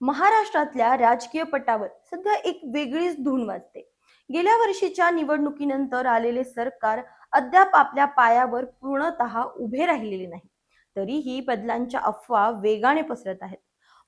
महाराष्ट्रातल्या राजकीय पटावर सध्या एक वेगळीच धून वाजते. गेल्या वर्षीच्या निवडणुकीनंतर आलेले सरकार अद्याप आपल्या पायावर पूर्णतः उभे राहिलेले नाही. तरीही बदलांच्या अफवा वेगाने पसरत आहेत.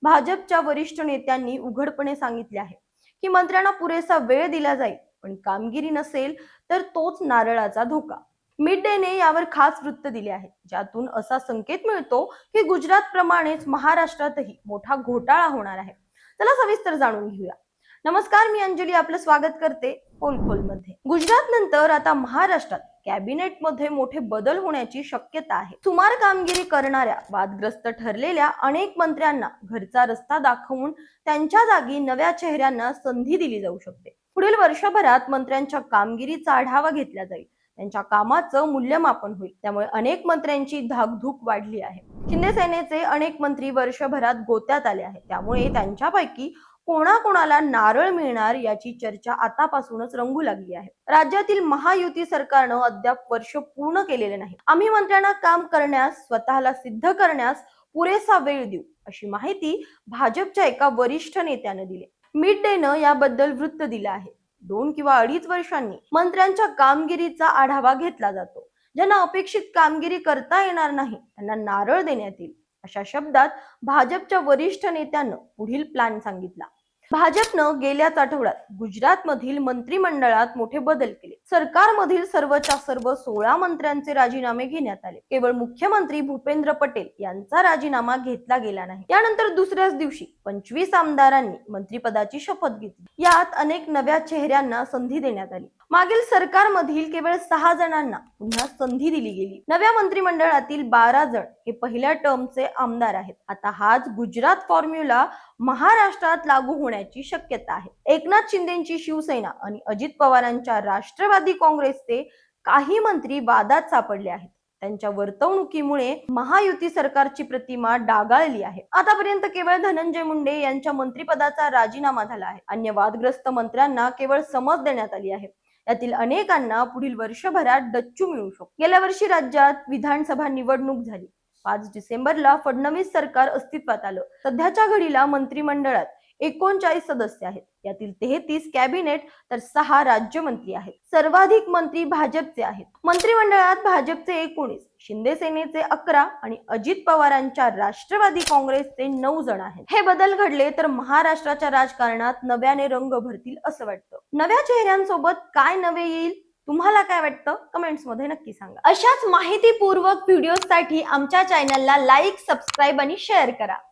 भाजपच्या वरिष्ठ नेत्यांनी उघडपणे सांगितले आहे की मंत्र्यांना पुरेसा वेळ दिला जाईल पण कामगिरी नसेल तर तोच नारळाचा धोका. मिड डेने यावर खास वृत्त दिले आहे. ज्यातून असा संकेत मिळतो की गुजरात प्रमाणेच महाराष्ट्रातही मोठा घोटाळा होणार आहे. चला सविस्तर जाणून घेऊया. नमस्कार मी अंजली आपलं स्वागत करते मध्ये गुजरात नंतर आता महाराष्ट्रात कॅबिनेटमध्ये मोठे बदल होण्याची शक्यता आहे. सुमार कामगिरी करणाऱ्या वादग्रस्त ठरलेल्या अनेक मंत्र्यांना घरचा रस्ता दाखवून त्यांच्या जागी नव्या चेहऱ्यांना संधी दिली जाऊ शकते. पुढील वर्षभरात मंत्र्यांच्या कामगिरीचा आढावा घेतला जाईल. त्यांच्या कामाचं मूल्यमापन होईल. त्यामुळे अनेक मंत्र्यांची धाकधूक वाढली आहे. शिंदे सेनेचे अनेक मंत्री वर्षभरात गोत्यात आले आहेत. त्यामुळे त्यांच्यापैकी कोणाकोणाला नारळ मिळणार याची चर्चा आतापासूनच रंगू लागली आहे. राज्यातील महायुती सरकारनं अद्याप वर्ष पूर्ण केलेले नाही. आम्ही मंत्र्यांना काम करण्यास स्वतःला सिद्ध करण्यास पुरेसा वेळ देऊ अशी माहिती भाजपच्या एका वरिष्ठ नेत्यानं दिली. मिड डेनं याबद्दल वृत्त दिलं आहे. दोन किंवा अडीच वर्षांनी मंत्र्यांच्या कामगिरीचा आढावा घेतला जातो. ज्यांना अपेक्षित कामगिरी करता येणार नाही त्यांना नारळ देण्यात येईल. अशा शब्दात भाजपच्या वरिष्ठ नेत्यानं पुढील प्लॅन सांगितला. भाजपनं गेल्याच आठवड्यात गुजरातमधील मंत्रिमंडळात मोठे बदल केले. सरकारमधील सर्वच्या सर्व सोळा मंत्र्यांचे राजीनामे घेण्यात आले. केवळ मुख्यमंत्री भूपेंद्र पटेल यांचा राजीनामा घेतला गेला नाही. त्यानंतर दुसऱ्याच दिवशी पंचवीस आमदारांनी मंत्रिपदाची शपथ घेतली. यात अनेक नव्या चेहऱ्यांना संधी देण्यात आली. मागील सरकारमधील केवळ सहा जणांना पुन्हा संधी दिली गेली. नव्या मंत्रिमंडळातील बारा जण हे पहिल्या टर्मचे आमदार आहेत. आता हाच गुजरात फॉर्म्युला महाराष्ट्रात लागू होण्याची शक्यता आहे. एकनाथ शिंदेची शिवसेना आणि अजित पवारांच्या राष्ट्रवादी काँग्रेसचे काही मंत्री वादात सापडले आहेत. त्यांच्या वर्तवणुकीमुळे महायुती सरकारची प्रतिमा डागाळली आहे. आतापर्यंत केवळ धनंजय मुंडे यांच्या मंत्रिपदाचा राजीनामा झाला आहे. अन्य वादग्रस्त मंत्र्यांना केवळ समज देण्यात आली आहे. यातील अनेकांना पुढील वर्षभरात डच्चू मिळू शकतो गेल्या वर्षी राज्यात विधानसभा निवडणूक झाली. पाच डिसेंबरला फडणवीस सरकार अस्तित्वात आलं. सध्याच्या घडीला मंत्रिमंडळात एकोणचाळीस सदस्य आहेत. यातील तेहतीस कॅबिनेट तर सहा राज्यमंत्री आहेत. सर्वाधिक मंत्री भाजपचे आहेत. मंत्रिमंडळात भाजपचे एकोणीस शिंदे सेनेचे अकरा आणि अजित पवारांच्या राष्ट्रवादी काँग्रेसचे नऊ जण आहेत. हे बदल घडले तर महाराष्ट्राच्या राजकारणात नव्याने रंग भरतील असं वाटतं. नव्या चेहऱ्यांसोबत काय नवे येईल? तुम्हाला काय वाटतं? कमेंट्समध्ये नक्की सांगा. अशाच माहितीपूर्वक व्हिडिओसाठी आमच्या चॅनलला लाईक सबस्क्राईब आणि शेअर करा.